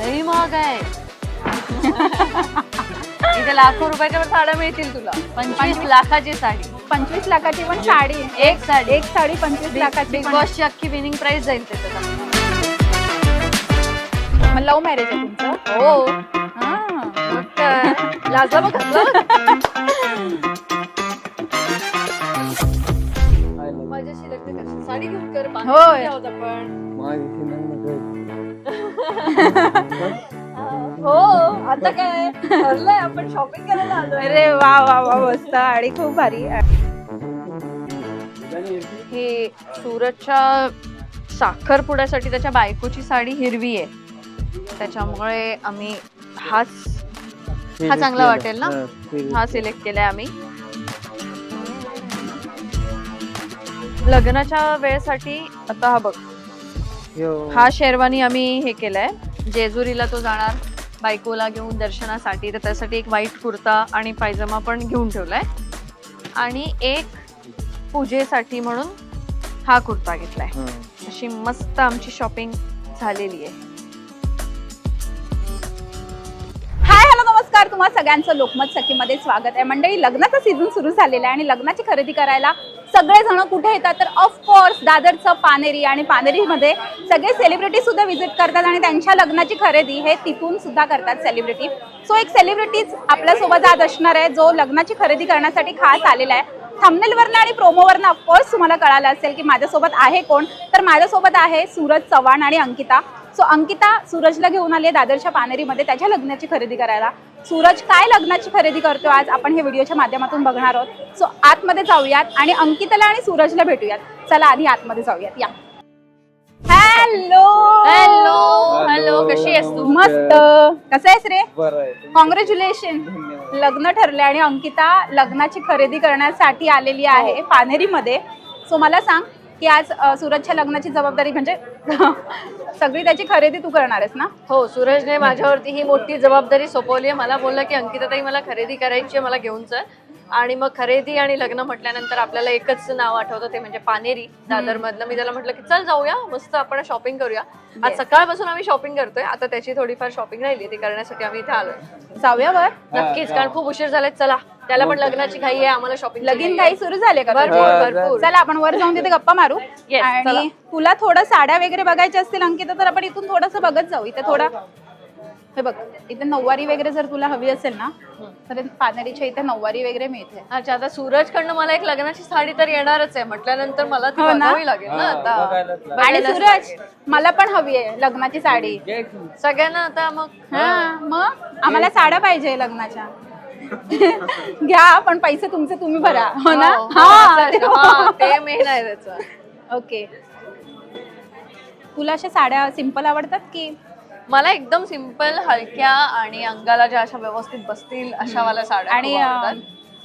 लई महाग आहे इथे लाखो रुपयाच्या साड्या मिळतील तुला पंचवीस लाखाची साडी पंचवीस लाखाची पण साडी एक साडी एक साडी पंचवीस लाखाची बिग बॉसची अख्खी विनिंग प्राइस जाईल त्याच्यात लव्ह मॅरेज आहे तुमचं हो हा. मग? लाजला बघ माझ्याशी लग्न साडी घेऊन कर होय. आपण हो आता काय? ठरलंय आपण शॉपिंग करायला आलोय. अरे वा वा वा मस्त. आणि खूप भारी. हे सुरतच्या साखरपुड्यासाठी त्याच्या बायकोची साडी हिरवी आहे. त्याच्यामुळे आम्ही हाच हा चांगला वाटेल ना? हा सिलेक्ट केलाय आम्ही. लग्नाच्या वेळेसाठी आता हा बघ. हा शेरवानी आम्ही हे केलाय. जेजुरीला तो जाणार बायकोला घेऊन दर्शनासाठी तर त्यासाठी एक व्हाईट कुर्ता आणि पायजमा पण घेऊन ठेवलाय. आणि एक पूजेसाठी म्हणून हा कुर्ता घेतलाय. अशी मस्त आमची शॉपिंग झालेली आहे. नमस्कार तुम्हा सगळ्यांचं लोकमत सखीमध्ये स्वागत आहे. मंडळी लग्नाचा सीझन सुरू झालेला आहे आणि लग्नाची खरेदी करायला सगळेजण कुठे येतात? तर ऑफकोर्स दादरचं पानेरी आणि पानेरीमध्ये सगळे सेलिब्रिटी सुद्धा व्हिजिट करतात आणि त्यांच्या लग्नाची खरेदी हे तिथून सुद्धा करतात सेलिब्रिटी सो एक सेलिब्रिटीज आपल्यासोबत आज असणार आहे जो लग्नाची खरेदी करण्यासाठी खास आलेला आहे. थंबनेलवरनं आणि प्रोमोवरनं ऑफकोर्स तुम्हाला कळालं असेल की माझ्यासोबत आहे कोण? तर माझ्यासोबत आहे सूरज चव्हाण आणि अंकिता. सो अंकिता सूरजला घेऊन आली आहे दादरच्या पानेरीमध्ये त्याच्या लग्नाची खरेदी करायला. सूरज काय लग्नाची खरेदी करतो आज? आपण हे व्हिडिओच्या माध्यमातून बघणार आहोत. सो आतमध्ये जाऊयात आणि अंकिताला आणि सूरजला भेटूयात. चला आधी आतमध्ये जाऊयात. या. हॅलो हॅलो हॅलो कशी आहेस तू? मस्त. कसं आहेस रे? बरं आहे. कॉंग्रॅच्युलेशन लग्न ठरले आणि अंकिता लग्नाची खरेदी करण्यासाठी आलेली आहे पानेरीमध्ये. सो मला सांग की आज सूरजच्या लग्नाची जबाबदारी म्हणजे सगळी त्याची खरेदी तू करणार आहेस ना? हो सूरजने माझ्यावरती ही मोठी जबाबदारी सोपवली आहे. मला बोलला की अंकिता ताई मला खरेदी करायची आहे मला घेऊन चल. आणि मग खरेदी आणि लग्न म्हटल्यानंतर आपल्याला एकच नाव आठवतं ते म्हणजे पानेरी दादर मधलं मी त्याला म्हटलं की चल जाऊया मस्त आपण शॉपिंग करूया. आज. सकाळपासून आम्ही शॉपिंग करतोय. आता त्याची थोडीफार शॉपिंग राहिली ती करण्यासाठी आम्ही इथे आलोय. जाऊया वर नक्कीच कारण खूप उशीर झालाय चला त्याला पण लग्नाची घाई आहे आम्हाला शॉपिंग लगीन काही सुरू झाले का भरपूर? भरपूर. चला आपण वर जाऊन तिथे गप्पा मारू. Yes, चला. आणि तुला थोडं साड्या वगैरे बघायच्या असतील अंकिता तर आपण इथून थोडस बघत जाऊ. इथे थोडा हे बघ इथे नऊवारी वगैरे जर तुला हवी असेल ना तर पानेरीच्या इथे नऊवारी वगैरे मिळते. अच्छा आता सूरज कडनं मला एक लग्नाची साडी तर येणारच आहे. म्हटल्यानंतर मला ती हो ना? बघावी लागेल ना आता. आणि सूरज. मला पण हवी आहे लग्नाची साडी. सगळ्यांना आता मग. हा मग? आम्हाला साड्या पाहिजे लग्नाच्या. घ्या पण पैसे तुमचे तुम्ही भरा. हो ना? हो, हा हो, हा, ते मेन आहे त्याचं. ओके. तुला अशा साड्या सिंपल आवडतात की मला एकदम सिंपल हलक्या आणि अंगाला ज्या अशा व्यवस्थित बसतील अशा वाल्या साड्या आणि.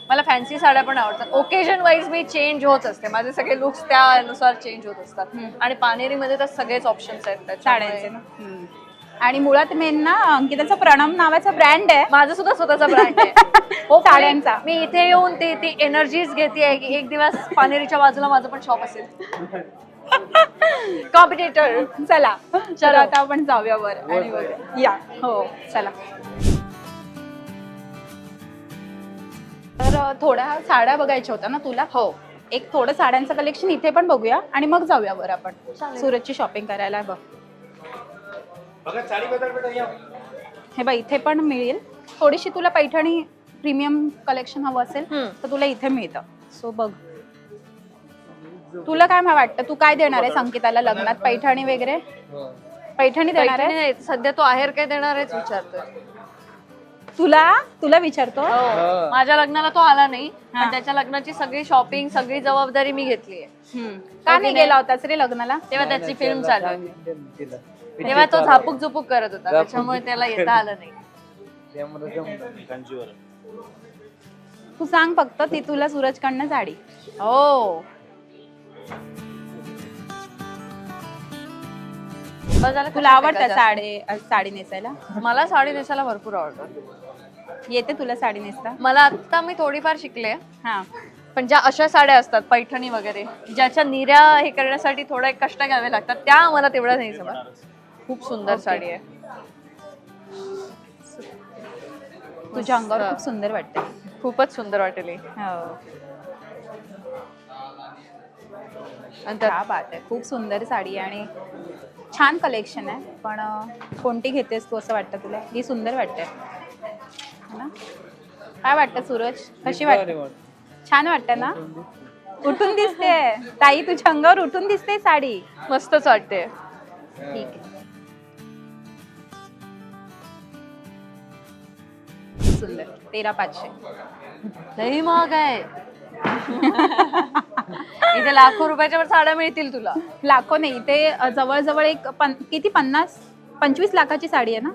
मला फॅन्सी साड्या पण आवडतात. ओकेजन वाईज मी चेंज होत असते. माझे सगळे लुक्स त्यानुसार चेंज होत असतात. आणि पानेरीमध्ये तर सगळेच ऑप्शन्स आहेत साड्यांचे. आणि मुळात मेन ना अंकिताचा प्रणम नावाचा ब्रँड आहे. माझा सुद्धा स्वतःचा ब्रँड आहे. हो, साड्यांचा. मी इथे येऊन ती ती एनर्जीज घेते. की एक दिवस पानेरीच्या बाजूला माझं पण शॉप असेल. कॉम्पिटेटर चला. चला. आता आपण जाऊया वर आणि बघूया. या. हो चला. तर थोड्या साड्या बघायच्या होत्या ना तुला? हो. एक थोडं साड्यांचं कलेक्शन इथे पण बघूया आणि मग जाऊया वर आपण. सुरतची शॉपिंग करायला बघ. बघा साडी बदल बेटा या. हे बघ इथे पण मिळेल. थोडीशी तुला पैठणी प्रीमियम कलेक्शन हवं असेल. तर तुला इथे मिळतं. सो बघ. तुला काय वाटतं? तू काय देणार आहे संकेताला लग्नात? पैठणी वगैरे? पैठणी देणार आहे? नाही, सध्या तो आहेर काय देणार आहेच विचारतोय. तुला? तुला विचारतो? हो. माझ्या लग्नाला तो आला नाही हा. पण त्याच्या लग्नाची सगळी शॉपिंग सगळी जबाबदारी मी घेतली हम्म. का नाही गेला होतास रे लग्नाला? तेव्हा त्याची फिल्म चालू होती. तेव्हा तो झापूक झुपूक करत होता त्याच्यामुळे त्याला येता आलं नाही. तू सांग फक्त ती तुला सूरजकडनं साडी हो. तुला कशात आवडतं टाकायचं? साडी साडी नेसायला? मला साडी नेसायला भरपूर आवडतं. येते तुला साडी नेसता? मला आता मी थोडीफार शिकले. हा. पण ज्या अशा साड्या असतात पैठणी वगैरे ज्याच्या निऱ्या हे करण्यासाठी थोडे कष्ट घ्यावे लागतात त्या मला तेवढ्या नाही जमत. खूप सुंदर. साडी आहे. तुझ्या अंगावर. खूप सुंदर वाटते खूपच सुंदर वाटेल ही. क्या बात आहे. खूप सुंदर साडी आहे आणि छान कलेक्शन आहे. पण कोणती घेतेस तू असं वाटतं तुला? ही सुंदर वाटते. है ना? काय वाटतं सूरज? कशी वाटते? छान वाटतं ना? उठून दिसते. ताई तुझ्या अंगावर उठून दिसते साडी. मस्तच वाटते. ठीक आहे. सुंदर तेरा पाचशे. लई महाग आहे. इथे लाखो रुपयाच्या वर साड्या मिळतील तुला. लाखो नाही ते अ, जवळजवळ एक पन, किती? पन्नास? पंचवीस लाखाची साडी आहे ना?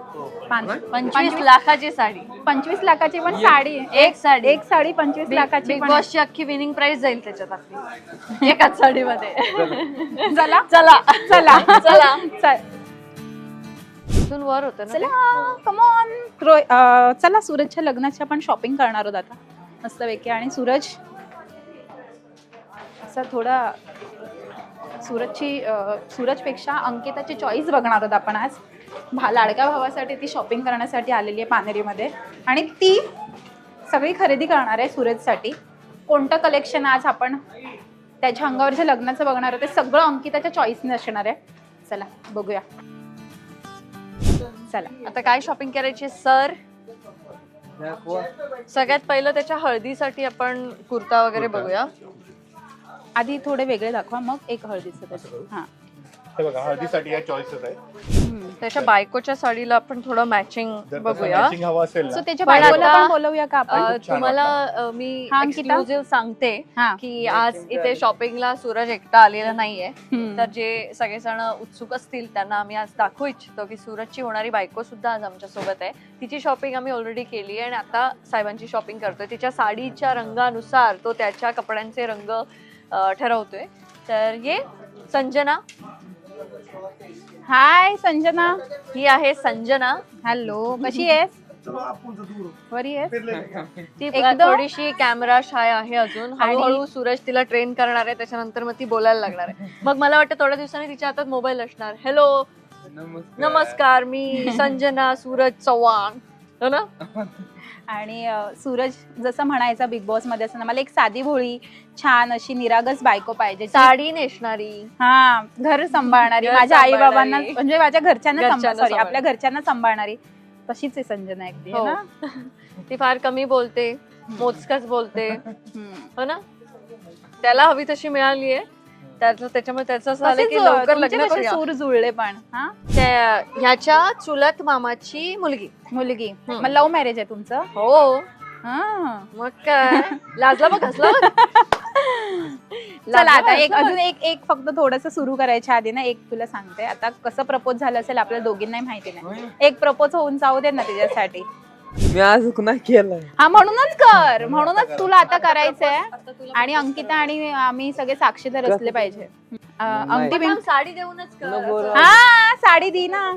पाच- पंचवीस लाखाची साडी. पंचवीस लाखाची पण साडी आहे. एक साडी. एक साडी पंचवीस लाखाची बिग पण बॉसची अख्खी विनिंग प्राइस जाईल त्याच्यात आपली. एकाच साडीमध्ये. चला. चला. चला. चला. चल- इथून वर होतं ना ते? चला कमॉन चला सूरजच्या लग्नाची आपण शॉपिंग करणार आहोत आता. मस्तपैकी आणि सूरज असा थोडा सूरजची अ, सूरजपेक्षा अंकिताची चॉईस बघणार आहोत आपण आज. भा लाडक्या भावासाठी ती शॉपिंग करण्यासाठी आलेली आहे पानेरीमध्ये. आणि ती सगळी खरेदी करणार आहे सूरजसाठी. कोणतं कलेक्शन आज आपण त्याच्या अंगावरच्या लग्नाचं बघणार आहोत ते सगळं अंकिताच्या चॉईसने असणार आहे. चला बघूया. चला आता काय शॉपिंग करायची सर? सगळ्यात पहिलं त्याच्या हळदीसाठी आपण कुर्ता वगैरे बघूया. आधी थोडे वेगळे दाखवा मग एक हळदीचं त्याचं हा. हे बघा हळदीसाठी या चॉईसेस आहेत. त्याच्या बायकोच्या साडीला आपण थोडं मॅचिंग जर बघूया. मॅचिंग हवं असेल ना. सो त्याच्या पण बायकोला आता, पण बोलवूया का आपण? अ, खूप छान तुम्हाला अ, मी हा, अंकिता? एक्सक्लुझिव्ह सांगते हा. की आज इथे शॉपिंगला सूरज एकटा आलेला नाहीये. हम्म. तर जे सगळेजण उत्सुक असतील त्यांना आम्ही आज दाखवू इच्छितो की सूरजची होणारी बायको सुद्धा आज आमच्यासोबत आहे. तिची शॉपिंग आम्ही ऑलरेडी केली आहे आणि आता साहेबांची शॉपिंग करतोय. तिच्या साडीच्या रंगानुसार तो त्याच्या कपड्यांचे रंग अ, ठरवतोय. तर ये संजना हाय संजना. ही आहे संजना. हॅलो कशी आहेस? बरी आहेस? ती थोडीशी कॅमेरा शाय आहे अजून. हळूहळू सूरज तिला ट्रेन करणार आहे त्याच्यानंतर मग ती बोलायला लागणार आहे. मग मला वाटतं थोड्या दिवसांनी तिच्या हातात मोबाईल असणार. हॅलो नमस्कार मी संजना सूरज चव्हाण. हो ना? आणि सूरज जसं म्हणायचा बिग बॉसमध्ये असताना मला एक साधी भोळी छान अशी निरागस बायको पाहिजे साडी नेसणारी. हा घर सांभाळणारी. माझ्या आई बाबांना. म्हणजे माझ्या घरच्यांना सॉरी. आपल्या घरच्यांना सांभाळणारी. तशीच आहे संजना अगदी है ती फार कमी बोलते मोजकच बोलते. हो ना? त्याला हवी तशी मिळाली आहे त्याचं त्याच्यामुळे त्याचं असं झालं की लवकर तुमचे लग्न कसे करूया. सूर जुळले पण हा? त्या- ह्याच्या चुलत मामाची मुलगी. मुलगी. हम्म. मग लव्ह मॅरेज आहे तुमचं? हो. हा. मग काय? लाजला बघ हसला बघ. चला आता एक. अजून एक एक फक्त थोडस सुरू करायच्या आधी ना एक तुला सांगते. आता कसं प्रपोज झालं असेल आपल्या दोघींनाही माहिती नाही. एक प्रपोज होऊन जाऊ दे ना तिच्यासाठी. मी आज कुणा केलं. हा म्हणूनच कर. म्हणूनच तुला आता करायचंय. आणि अंकिता आणि आम्ही सगळे साक्षीदार असले पाहिजे. अं. अंगठी बिंग साडी देऊनच कर. नको असं. रे. हा साडी दी ना.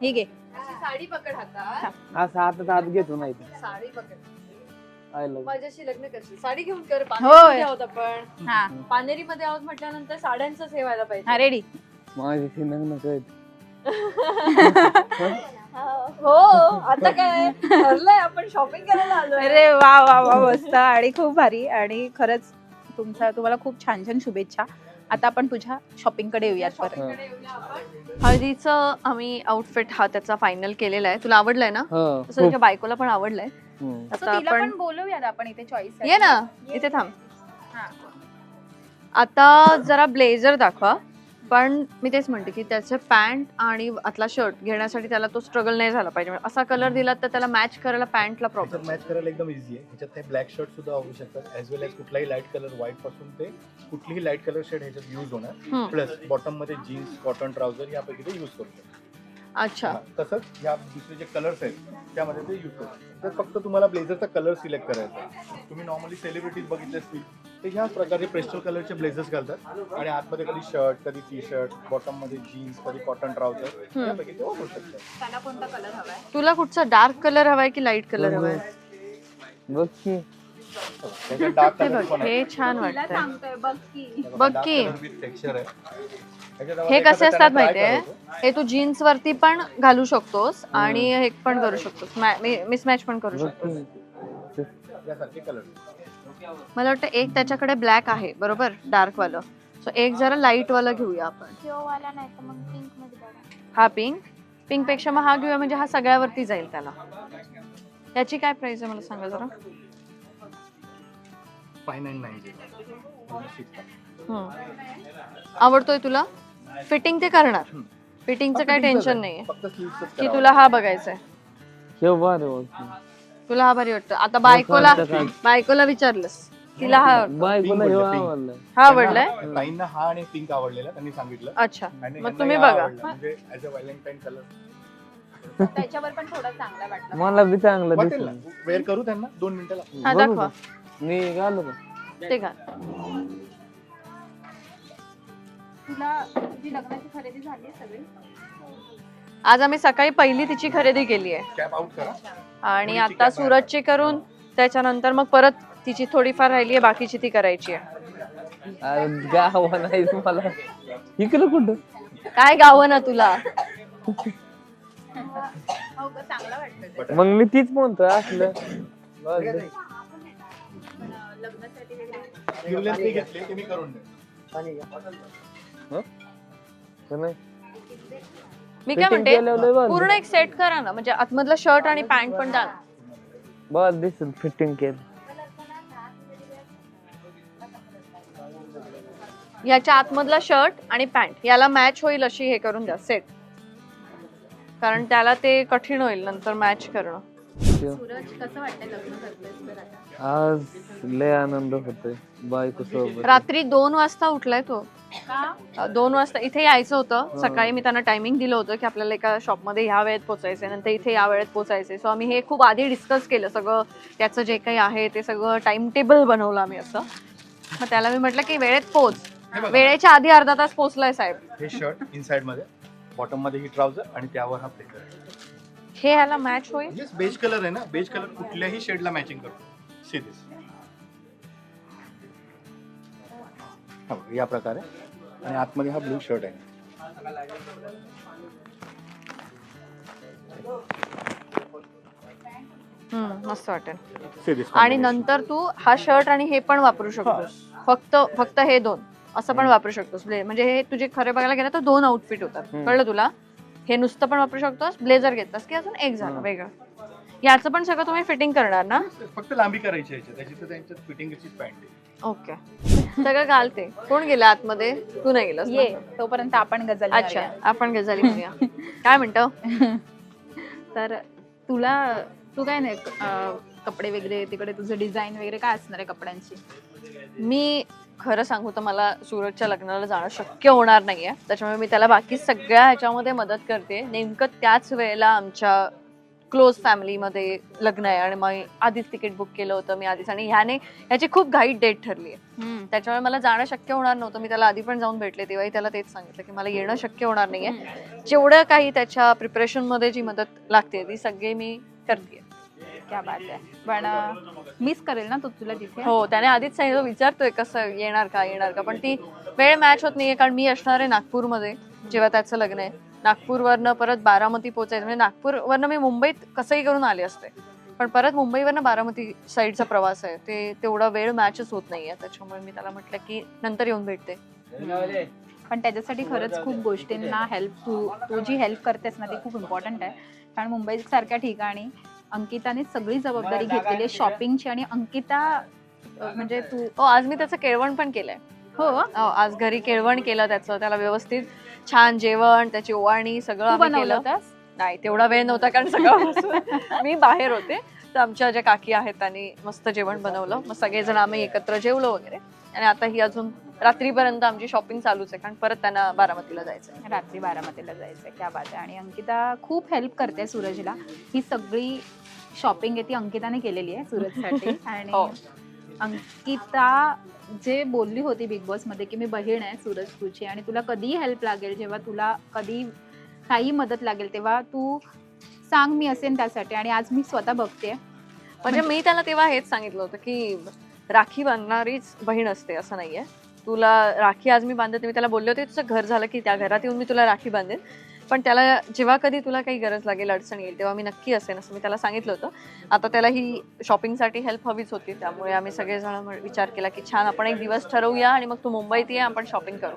ठीक आहे अशी साडी पकड हातात. असं हातात हात घेतो नाही. साडी पकड. माझ्याशी लग्न करशील. साडी घेऊन कर. होय. पानेरीमध्ये आहोत आपण. हा. पानेरीमध्ये आहोत म्हटल्यानंतर साड्यांच हे व्हायला हा पाहिजे रेडी माझ्याशी लग्न कळत हो आता काय? ठरलंय आपण शॉपिंग करायला आलोय. अरे वा वा वा मस्त. आणि खूप भारी. आणि खरंच तुमचा तुम्हाला खूप छान छान शुभेच्छा. आता आपण तुझ्या शॉपिंगकडे येऊयात परत. शॉपिंगकडे येऊया आपण. हळदीचं आम्ही आउटफिट हा त्याचा फायनल केलेला आहे. तुला आवडलाय ना? हो तसं तुझ्या बायकोला पण आवडलंय. हम्म. So आता तिला आपण पण बोलवूयात आपण इथे चॉईस ये ना इथे थांब. हा. आता जरा ब्लेझर दाखवा. पण मी तेच म्हणते की त्याचे पॅन्ट आणि आतला शर्ट घेण्यासाठी त्याला तो स्ट्रगल नाही झाला पाहिजे. म्हणजे असा कलर दिला तर त्याला मॅच करायला पॅन्टला प्रॉब्लेम मॅच करायला एकदम इझी आहे. ह्याच्यात ते ब्लॅक शर्ट सुद्धा वापरू शकतात. ऍज वेल एज कुठलाही लाइट कलर व्हाईटपासून ते कुठलीही लाइट कलर शेड ह्याच्यात युज. होणार. प्लस बॉटममध्ये जीन्स कॉटन ट्राउझर यापैकी ते युज करू अच्छा. तसंच ह्या दुसरे जे कलर्स आहेत त्यामध्ये ते युज करू शकतो तर फक्त तुम्हाला ब्लेझरचा कलर सिलेक्ट करायचा तुम्ही नॉर्मली सेलिब्रिटीज बघितले असतील ते ह्या प्रकारे पेस्टल कलरचे ब्लेझर्स घालतात. आणि आतमध्ये कधी शर्ट कधी टी शर्ट बॉटममध्ये जीन्स कधी कॉटन ट्राउझर यापैकी ते वापरू शकतात त्याला कोणता कलर हवाय? तुला कुठचा डार्क कलर हवाय की लाइट कलर हवाय? बघ की. त्याच्यात डार्क हे कलर बघ पण आहे हे छान तुला वाटतंय. सांगतोय बघ की. बघ Dark की. color with texture आहे. त्याच्यात हे एखादा कसे असतात try माहितीये. हे तू जीन्स वरती पण घालू शकतोस आणि हे पण करू शकतोस. मिसमॅच पण करू शकतोस. यासारखे कलर मला वाटतं एक त्याच्याकडे ब्लॅक आहे बरोबर? डार्क वालं. सो एक जरा लाइट वालं घेऊया आपण. वाला नाही तर मग पिंकमध्ये बघा. हा पिंक पिंकपेक्षा मग हा घेऊया म्हणजे हा सगळ्यावरती जाईल त्याला. याची काय प्राइस आहे मला सांगा जरा? फाय नाईन नाईन हम्म. आवडतोय तुला? फिटिंग ते करणार. फिटिंगचं काही टेन्शन नाहीये. फक्त की तुला हा बघायचा आहे हे बरं तुला हा भारी वाटतं. आता बायकोला काय? बायकोला विचारलंस. तिला हा आवडतो. बायकोला हे. आवडलं हा आवडलाय? ताईंना हा आणि पिंक आवडलेला त्यांनी सांगितलं. अच्छा. आणि मग यांना तुम्ही हा बघा. आवडला. म्हणजे ऍज अ व्हॅलेंटाईन कलर त्याच्यावर पण थोडा चांगला वाटला. मला बी चांगलं वाटेल ना? दिसलं वेअर करू त्यांना? दोन मिनिटाला हा बघू दाखवा. का? मी घालू का? ते घाल. तुला तुझी लग्नाची खरेदी झाली आहे सगळी? आज आम्ही सकाळी पहिली तिची खरेदी केली आहे कॅप आउट करा. आणि आता सुरतची करून त्याच्यानंतर मग परत तिची थोडीफार राहिली आहे बाकीची ती करायची आहे गावा नाही मला इकडं कुठं काय गावं ना तुला हो. मग मी तीच म्हणतोय असलं बस. लग्नासाठी वगैरे Sleeveless नाही घेतले ते मी करून दे हं? का नाही? मी काय म्हणते. पूर्ण एक सेट करा ना. म्हणजे आतमधलं शर्ट आणि पॅन्ट पण द्या ना. बस दिसेल फिटिंग केलं. याच्या आतमधला शर्ट आणि पॅन्ट याला मॅच होईल अशी हे करून द्या सेट कारण त्याला ते कठीण होईल नंतर मॅच करणं. सूरज कसं वाटतंय लग्न करतोयस तर आता आज लय आनंद होतोय. बायको सोबत. रात्री दोन वाजता उठलाय तो. दोन वाजता इथे यायचं होतं. सकाळी मी त्यांना टायमिंग दिलं होतं की आपल्याला एका शॉपमध्ये ह्या वेळेत पोचायचंय नंतर इथे या वेळेत पोचायचंय. सो आम्ही हे खूप आधी डिस्कस केलं सगळं त्याचं जे काही आहे ते सगळं टाइम टेबल बनवलं आम्ही असं. मग त्याला मी म्हटलं की वेळेत पोच. वेळेच्या आधी अर्धा तास पोचलाय साहेब. हे शर्ट इनसाइडमध्ये बॉटममध्ये ही ट्राउझर आणि त्यावर हा प्लेकर हे ह्याला मॅच होईल? बेज कलर आहे ना. बेज कलर कुठल्याही शेडला मॅचिंग करतो. या प्रकारे. आणि आतमध्ये हा ब्लू शर्ट आहे. हम्म, मस्त वाटेल. See this आणि combination. नंतर तू हा शर्ट आणि हे पण वापरू शकतोस. फक्त फक्त हे दोन. असं पण वापरू शकतोस. ब्ले- म्हणजे हे तुझे खरे बघायला गेलं तर दोन आउटफिट होतात. हम्म. कळलं तुला? हे नुसतं पण वापरू शकतोस ब्लेझर घेतलास की अजून एक झालं हम्म. वेगळं. याचं पण सगळं तुम्ही फिटिंग करणार ना? फक्त लांबी करायची याची. त्याची तर त्यांच्यात फिटिंगची पॅन्ट आहे. ओके सगळं घालते. कोण गेलं आतमध्ये? तू नाही गेलास ना? ये तोपर्यंत आपण गजल अच्छा. आपण गजाली म्हणूया काय म्हणतो? तर तुला तू काय नाही अं, कपडे वगैरे तिकडे तुझं डिझाईन वगैरे काय असणार आहे कपड्यांची? मी खरं सांगू तर मला सुरतच्या लग्नाला जाणं शक्य होणार नाहीये. त्याच्यामुळे मी त्याला बाकी सगळ्या ह्याच्यामध्ये मदत करते. नेमकं त्याच वेळेला आमच्या क्लोज फॅमिलीमध्ये लग्न आहे आणि मग आधीच तिकीट बुक केलं होतं मी आधीच. आणि ह्याने ह्याची खूप घाईट डेट ठरली आहे. त्याच्यामुळे मला जाणं शक्य होणार नव्हतं. मी त्याला आधी पण जाऊन भेटले तेव्हाही त्याला तेच सांगितलं की मला येणं शक्य होणार नाहीये. जेवढं काही त्याच्या प्रिपरेशनमध्ये जी मदत लागते ती सगळी मी करते. क्या बात आहे. पण मिस करेल ना तो तुला तिथे? हो त्याने आधीच सांगितलं. विचारतोय कसं येणार का येणार का? पण ती वेळ मॅच होत नाहीये कारण मी असणार आहे नागपूरमध्ये जेव्हा त्याचं लग्न आहे. नागपूरवरनं परत बारामती पोचायचं म्हणजे नागपूरवरनं मी मुंबईत कसंही करून आले असते. पण परत मुंबईवरनं बारामती साईडचा प्रवास आहे. ते तेवढा वेळ मॅचच होत नाहीये. त्याच्यामुळे मी त्याला म्हटलं की नंतर येऊन भेटते. पण त्याच्यासाठी खरंच खूप गोष्टींना हेल्प तू तू जी हेल्प करतेस ना ती खूप इम्पॉर्टंट आहे. कारण मुंबई सारख्या ठिकाणी अंकिताने सगळी जबाबदारी घेतलेली आहे शॉपिंगची आणि अंकिता म्हणजे तू हो आज मी त्याचं केळवण पण केलंय. हो. आज घरी केळवण केलं त्याचं त्याला व्यवस्थित छान जेवण त्याची ओवाळणी सगळं आम्ही बनवलं केलं नाही तेवढा वेळ नव्हता कारण सगळं मी बाहेर होते. तर आमच्या ज्या काकी आहेत त्यांनी मस्त जेवण बनवलं. मग सगळेजण आम्ही एकत्र जेवलो वगैरे. आणि आता ही अजून रात्रीपर्यंत आमची शॉपिंग चालूच आहे. कारण परत त्यांना बारामतीला जायचं. रात्री बारामतीला जायचं क्या बात आहे. आणि अंकिता खूप हेल्प करते सूरजला. ही सगळी शॉपिंग आहे ती अंकिताने केलेली आहे सूरजसाठी. हो. आणि अंकिता जे बोलली होती बिग बॉसमध्ये की मी बहीण आहे सूरज तुझी आणि तुला कधीही हेल्प लागेल जेव्हा तुला कधी काही मदत लागेल तेव्हा तू सांग मी असेन त्यासाठी आणि आज मी स्वतः बघते. म्हणजे मी त्याला तेव्हा हेच सांगितलं होतं की राखी बांधणारीच बहीण असते असं नाहीये. तुला राखी आज मी बांधते मी त्याला बोलले होते तुझं घर झालं की त्या घरात येऊन मी तुला राखी बांधेन. पण त्याला जेव्हा कधी तुला काही गरज लागेल अडचण येईल तेव्हा मी नक्की असेन असं मी त्याला सांगितलं होतं. आता त्याला ही शॉपिंगसाठी हेल्प हवीच होती त्यामुळे आम्ही सगळेजण विचार केला की छान आपण एक दिवस ठरवूया आणि मग तू मुंबईत ये आपण शॉपिंग करू.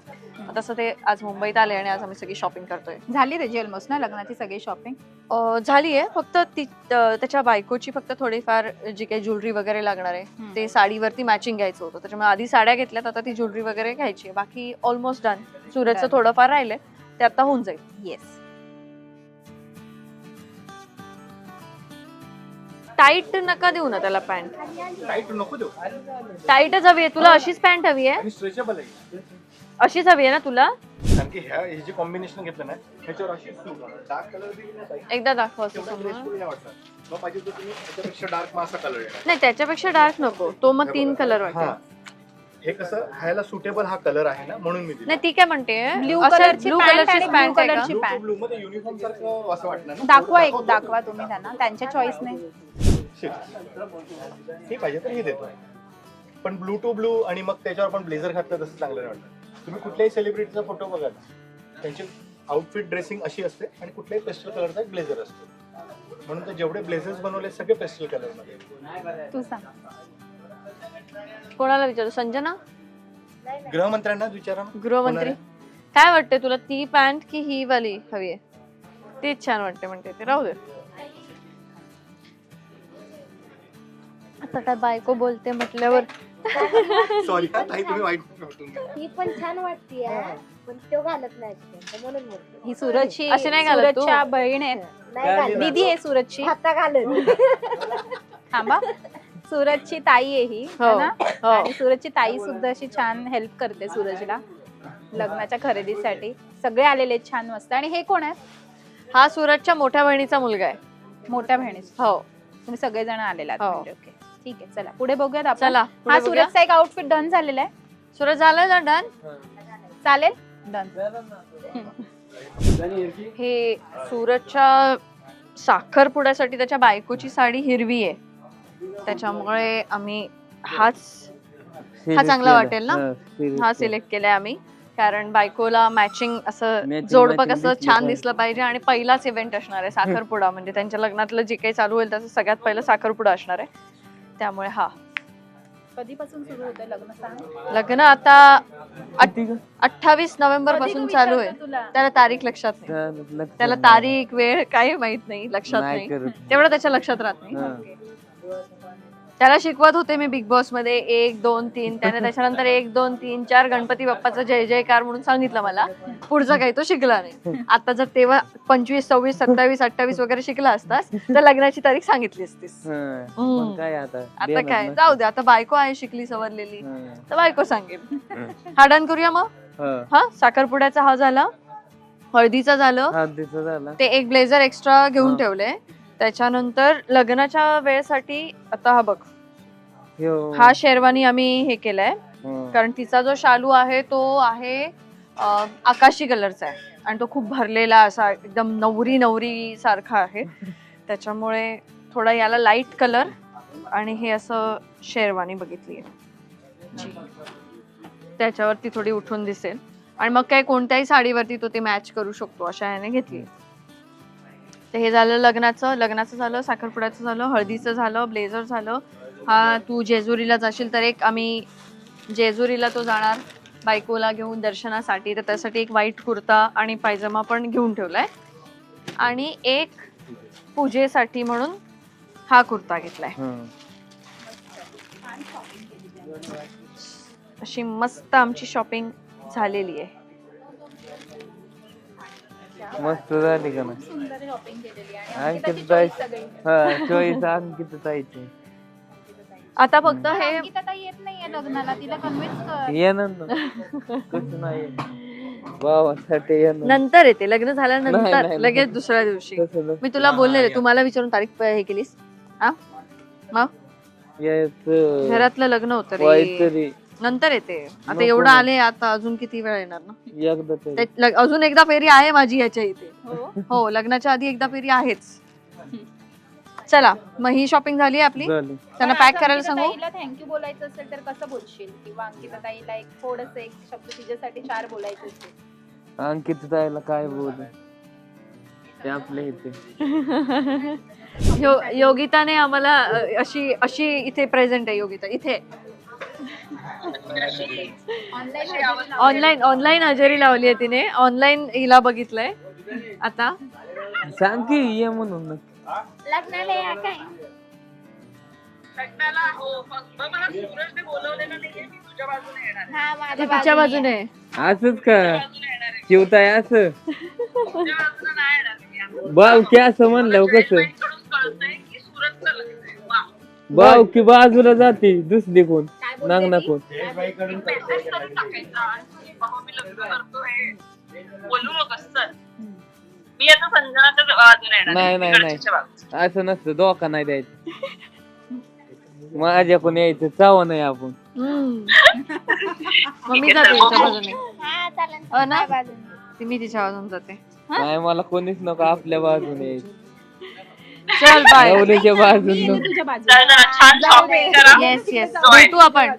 तसं ते आज मुंबईत आले आणि आज आम्ही सगळी शॉपिंग करतोय. झाली त्याची ऑलमोस्ट ना लग्नाची सगळी शॉपिंग झाली आहे. फक्त ती त्याच्या बायकोची फक्त थोडीफार जी काही ज्वेलरी वगैरे लागणार आहे. ते साडीवरती मॅचिंग घ्यायचं होतं. त्याच्यामुळे आधी साड्या घेतल्यात आता ती ज्वेलरी वगैरे घ्यायची बाकी ऑलमोस्ट डन सूरजचं Done. थोडंफार राहिलंय. ते आता होऊन जाईल. येस टाईट नका देऊ ना त्याला पॅन्ट टाईट नको देऊ. टाईटच हवी आहे. तुला अशीच पॅन्ट हवी आहे? आणि स्ट्रेचेबल आहे. अशीच हवी आहे ना तुला? कारण की ह्या हे जे कॉम्बिनेशन घेतलं ना ह्याच्यावर अशी डार्क कलर बी नाही पाहिजे. एकदा दाखव असं तेवढा समोर. graceful नाही वाटणार. मग पाहिजे तर तुम्ही त्याच्यापेक्षा डार्क असा कलर येणार. नाही त्याच्यापेक्षा डार्क नको. तो मग तीन कलर वाटतो हे कसं ह्याला सुटेबल हा कलर आहे ना म्हणून मी दिलं. नाही ती काय म्हणते? ब्ल्यू कलरची पॅन्ट कलरची आणि ब्ल्यू पॅन्ट आहे का? कलरची पॅन्ट ब्लू मध्ये युनिफॉर्म सारखं असं वाटणार ना? दाखवा एक. दाखवा तुम्ही त्यांना. त्यांच्या चॉईसने शिट. हे पाहिजे तर हे देतो. पण ब्लू टू ब्लू आणि मग त्याच्यावर पण ब्लेझर घातलं तसं चांगलं नाही वाटत तुम्ही कुठल्याही सेलिब्रिटीचा फोटो बघा ना. त्यांची आउटफिट ड्रेसिंग अशी असते आणि कुठल्याही पेस्टल कलरचा एक ब्लेझर असतो. म्हणून ते जेवढे ब्लेझर्स बनवले सगळे पेस्टल कलरमध्ये. तू सांग. कोणाला विचारू? संजना? गृहमंत्र्यांना विचारा ना. गृहमंत्री? कोणाला? काय वाटते तुला? ती पॅन्ट की ही वाली हवी आहे? तीच छान वाटते म्हणते ते. राहू दे. आता काय बायको बोलते म्हटल्यावर? सॉरी का ताई तुम्ही वाईट वाटून घ्या. ही पण छान वाटते पण तो घालत नाही. म्हणून म्हणते ही सूरजची अशी नाही घालत तू. सूरजच्या बहीण आहे. नाही घालत. दीदी आहे सूरजची. आता घालत. थांबा. सूरजची ताई आहे ही हो, है ना? हो. आणि सूरजची ताई सुद्धा अशी छान हेल्प करते सूरजला लग्नाच्या खरेदीसाठी. सगळे आलेले आहेत छान मस्त. आणि हे कोण आहेत? हा सुरतच्या मोठ्या बहिणीचा मुलगा आहे. मोठ्या बहिणीचे. हो. तुम्ही सगळेजण आलेले आहात हो. ओके ठीक आहे चला. पुढे बघूयात आपण. चला हा पुढे बघूया. सूरजचा एक आउटफिट डन झालेला आहे. सुरत झालं ना डन चालेल? डन हे सुरतच्या साखरपुड्यासाठी त्याच्या बायकोची साडी हिरवी आहे. त्याच्यामुळे आम्ही हाच हा चांगला वाटेल ना? हा सिलेक्ट केलाय आम्ही. कारण बायकोला मॅचिंग असं जोडपं कसं छान. दिसलं पाहिजे. आणि पहिलाच इव्हेंट असणार आहे साखरपुडा. म्हणजे त्यांच्या लग्नातलं जे काही चालू होईल त्याचं सगळ्यात पहिलं साखरपुडा असणार आहे. त्यामुळे हा. कधीपासून सुरू होतं लग्न सांग? लग्न आता अठ्ठावीस नोव्हेंबरपासून चालू आहे. तुला? त्याला तारीख लक्षात नाही. त्याला तारीख वेळ काही माहीत नाही लक्षात नाही तेवढं त्याच्या लक्षात राहत नाही. त्याला शिकवत होते मी बिग बॉसमध्ये. एक दोन तीन. त्याने त्याच्यानंतर एक दोन तीन चार गणपती बाप्पाचा जय जयकार म्हणून सांगितलं मला. पुढचं काही तो शिकला नाही. आता जर तेव्हा पंचवीस सव्वीस सत्तावीस अठ्ठावीस वगैरे शिकला असतास तर लग्नाची तारीख सांगितली असतीस. मग काय आता? आता काय. जाऊ दे. आता बायको आहे शिकली सवरलेली. तर बायको सांगेल. हा डन करूया मग? हं. साखरपुड्याचा हा झाला. हळदीचा झालं. ते एक ब्लेझर एक्स्ट्रा घेऊन हा. त्याच्यानंतर लग्नाच्या वेळेसाठी आता हा बघ. हा शेरवानी आम्ही हे केलाय. कारण तिचा जो शालू आहे तो आहे आकाशी कलरचा आहे. आणि तो खूप भरलेला असा एकदम नवरी नवरी सारखा आहे. त्याच्यामुळे थोडा याला लाइट कलर आणि हे असं शेरवानी बघितली आहे त्याच्यावरती थोडी उठून दिसेल. आणि मग काय कोणत्याही साडीवरती तो ते मॅच करू शकतो अशा याने घेतली तर हे झालं लग्नाचं. लग्नाचं झालं साखरपुड्याचं झालं हळदीचं झालं ब्लेझर झालं. हा तू जेजुरीला जाशील तर एक आम्ही जेजुरीला तो जाणार. बायकोला घेऊन दर्शनासाठी. तर त्यासाठी एक व्हाईट कुर्ता आणि पायजमा पण घेऊन ठेवलाय. आणि एक पूजेसाठी म्हणून हा कुर्ता घेतलाय. अशी मस्त आमची शॉपिंग झालेली आहे. मस्त झाली का नाही? सुंदर शॉपिंग केलेली आहे. आणि अंकिताची किती choice जायचं? सगळी. हा चोवीस अंकित जायचे आता फक्त हे अंकिता ताई येत नाहीये लग्नाला तिला कन्व्हिन्स कर. येणार ना. कसं नाही भावासाठी येणार. नंतर येते. लग्न नाही, झाल्यानंतर नाही. लगेच दुसऱ्या दिवशी. कसं. मी तुला बोललेले तू मला विचारून तारीख हे केलीस? हा? मग? यायचं. घरातलं लग्न होतं रे. नंतर येते. आता नको एवढं ना. आले आता अजून किती वेळ येणार ना? एकदा तरी. ते लग- अजून एकदा फेरी आहे माझी याच्या इथे. हो? हो लग्नाच्या आधी एकदा फेरी आहेच. चला मग ही शॉपिंग झाली आपली. झाली. त्यांना पॅक करायला सांगू? थँक्यू बोलायचं असेल तर कसं बोलशील? किंवा अंकिता ताईला एक थोडस एक शब्द तिच्यासाठी चार बोलायचे असेल अंकित ताईला काय बोल? ते आपल्या इथे. यो- योगिताने आम्हाला अ, अशी अशी इथे प्रेझेंट आहे योगिता. इथे. ऑनलाईन ऑनलाईन हजेरी लावली आहे तिने. ऑनलाईन हिला बघितलंय. आता. सांग की ये म्हणून नक्की. लग्नाला या काय? हा ती माझ्या तिच्या बाजूने आहे. असंच का? शिवताय असं? बाव की असं म्हणलं कसं बाव की बाजूला जाते दुसरी कोण? नांगना कोण? नाही, नाही, बाजूने. असं नसतं धोका नाही द्यायचं. माझ्याकडून यायचं चावा नाही आपण. हम्म. मग मी जाते बाजूने. हा चालेल. ना? माझ्या बाजूने. ती मी तिच्या बाजून जाते. नाही मला कोणीच नको आपल्या बाजूने यायचं. चल बाय नवरीच्या बाजून तुझ्या चल जरा छान शॉपिंग करा. Yes yes. भेटू आपण.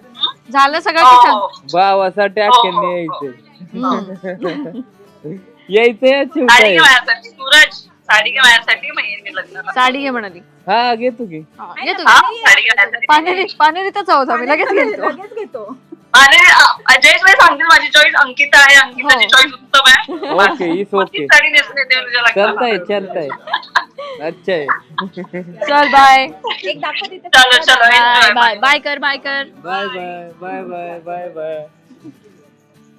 झालं सगळं हो, की हो. छान? भावासाठी अख्याने यायचं हम्म. यायचं या साडी शिवताय घे माझ्यासाठी सूरज. साडी घे माझ्यासाठी लग्नाला. साडी घे म्हणाली. हा घेतो की हा, ये तू हा साडी घे माझ्यासाठी. पानेरी पानेरीतच आहोत आम्ही लगेच गेलो लगेच घेतो. अजयश भाई सांगतील माझी चॉईस अंकिता आहे. अंकिताची हो. चॉईस उत्तम आहे. ओके इस मग ओके तीच साडी नेसून येते मी तुझ्या चलताय चलताय. अच्छा. आहे चल बाय एक दाखव तिथे. चलो चलो बाय. बाय बाय कर बाय कर. Bye bye bye bye bye bye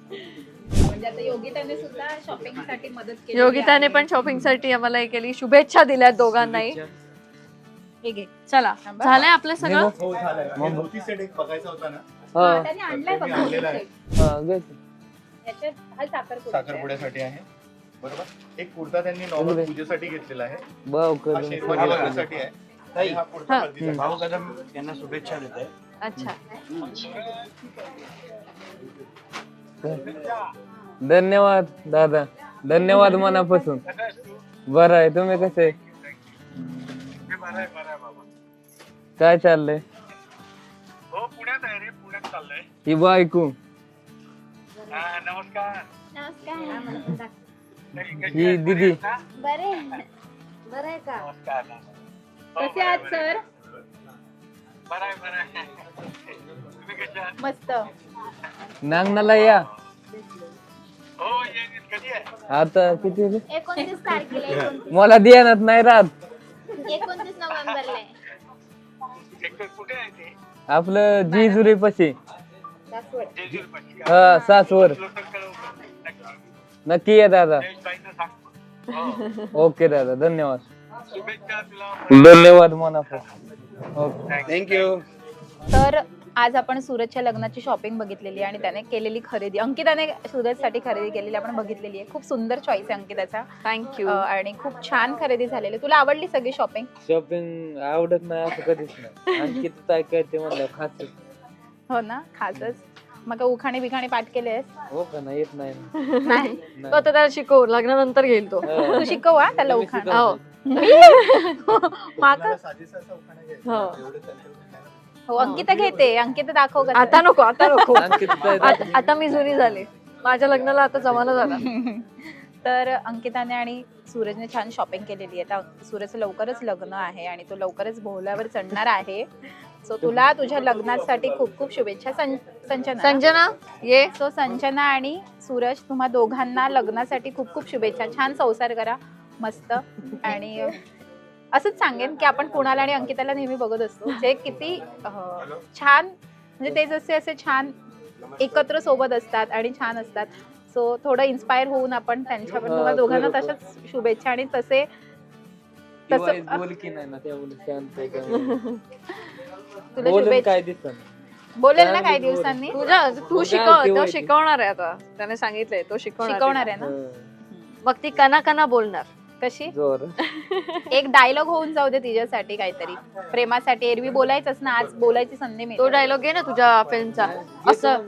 म्हणजे आता योगिताने सुद्धा शॉपिंगसाठी मदत केली योगिताने पण शॉपिंगसाठी आम्हाला हे केली. शुभेच्छा दिल्या दोघांनाही. हे घे. चला. झालंय आपलं सगळं? हो झालंय. आणि धोती सेट एक बघायचा होता ना? हा. त्याने आणलाय बघ त्यांनी आणलेला आहे. हा घेतो याच्यात हा साखरपुडा साखरपुड्यासाठी आहे. बरोबर? एक कुर्ता त्यांनी नॉर्मल पूजेसाठी घेतलेला आहे. हा. शेरवानी लग्नासाठी आहे आणि हा कुर्ता हा. हळदीसाठी. भाऊ कदम यांना शुभेच्छा देत आहे अच्छा. धन्यवाद दादा. धन्यवाद मनापासून. बरं आहे तुम्ही कसे? काय चाललंय? हो पुण्यात आहे रे पुण्यात चाललंय. ही बायको. हा, नमस्कार. नमस्कार. ही दिदी. बरे. बरं का? नमस्कार. कसे आहात सर कशा आहात? मस्त. नांगणाला या. हो आता किती? एकोणतीस तारखेला एकोणतीस मला ध्यानात नाही राहत. एकोणतीस नोव्हेंबरला आहे. एक कुठे आहे ते? आपलं जेजुरी पशी जेजूर पाशी हा सासवर नक्की या दादा. ओके दादा धन्यवाद. धन्यवाद मनापासून. ओके. थँक्यू तर आज आपण सूरजच्या लग्नाची शॉपिंग बघितलेली आहे आणि त्याने केलेली खरेदी. अंकिताने सूरजसाठी खरेदी केलेली आपण बघितलेली आहे. खूप सुंदर चॉईस आहे अंकिताचा. थँक्यू आणि खूप छान खरेदी झालेली. तुला आवडली सगळी शॉपिंग शॉपिंग आवडत नाही असं कधीच नाही. आणखी तू काय करते म्हणलं खास हो ना खासच. मग उखाणे बिखाणे पाठ केलेस हो का नाही येत नाही ना. नाही नाही. तो आता त्याला शिकव लग्नानंतर घेईल तो हा. तू शिकव हा त्याला उखाण शिकवता. हो. हो. हो अंकिता घेते अंकिता दाखव कसं. आता नको आता नको आणखी आता मी जुनी झाले माझ्या लग्नाला आता जमाना झाला तर अंकिताने आणि सूरजने छान शॉपिंग केलेली आहे. आता सूरजचं लवकरच लग्न आहे आणि तो लवकरच भोवल्यावर चढणार आहे. सो तुला तुझ्या लग्नासाठी खूप खूप शुभेच्छा. सं- संजना. संजना ये. सो संजना आणि सूरज तुम्हा दोघांना लग्नासाठी खूप खूप शुभेच्छा. छान संसार करा. मस्त. आणि असंच सांगेन की आपण कुणाला आणि अंकिताला नेहमी बघत असतो. जे किती अं, छान म्हणजे ते जसे असे छान एकत्र सोबत असतात आणि छान असतात. सो थोडं इन्स्पायर होऊन आपण त्यांच्या दोघांना. तशाच शुभेच्छा आणि तसे बोल की नाही ना आहे. तुला बोलून शुभेच्छा. काय दिसत? बोलेल ना काही. दिवसांनी. तुझ्या तू तू शिकव तो? शिकवणार आहे आता. त्याने सांगितलंय तो शिकवणार शिकवणार आहे. आहे ना मग ती कना कना बोलणार. कशी? जोर. एक डायलॉग होऊन जाऊ दे तिच्यासाठी काहीतरी. प्रेमासाठी. एरवी बोलायचंच ना आज बोलायची संधी तो मिळते डायलॉग घे ना तुझ्या फिल्मचा असं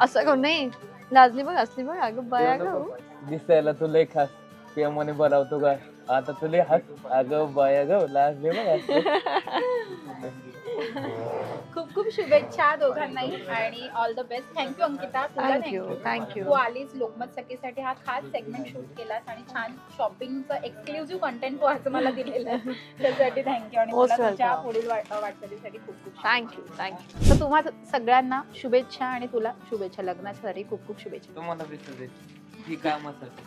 असं करून नाही? लाजली बघ असली बघ. अगं बाया गं दिसायला तू लय खास. प्रेमाने बोलावतो का? आता तुले हस. अगं बाय अगं. लाजले बघ खूप खूप शुभेच्छा दोघांनाही आणि all the best thank you Ankita. तुला थँक्यू thank you. तू आलीस लोकमत सखीसाठी. हा खास सेगमेंट शूट केलास आणि छान शॉपिंगचं एक्सक्लुझिव्ह कंटेंट तू आज मला दिलेलं आहे. त्यासाठी थँक्यू आणि Most तुला तुझ्या. पुढील वाट- वाटचालीसाठी खूप खूप थँक्यू थँक्यू तर तुम्हा सगळ्यांना शुभेच्छा आणि तुला शुभेच्छा. लग्नासाठी खूप खूप शुभेच्छा. तुम्हाला बी शुभेच्छा. ही कामासाठी.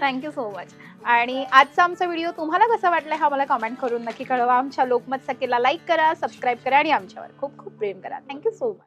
थँक्यू सो मच आणि आजचा आमचा व्हिडिओ तुम्हाला कसा वाटला हा मला कमेंट करून नक्की कळवा. आमच्या लोकमत सखीला लाईक करा सबस्क्राईब करा आणि आमच्यावर खूप खूप प्रेम करा. Thank you so much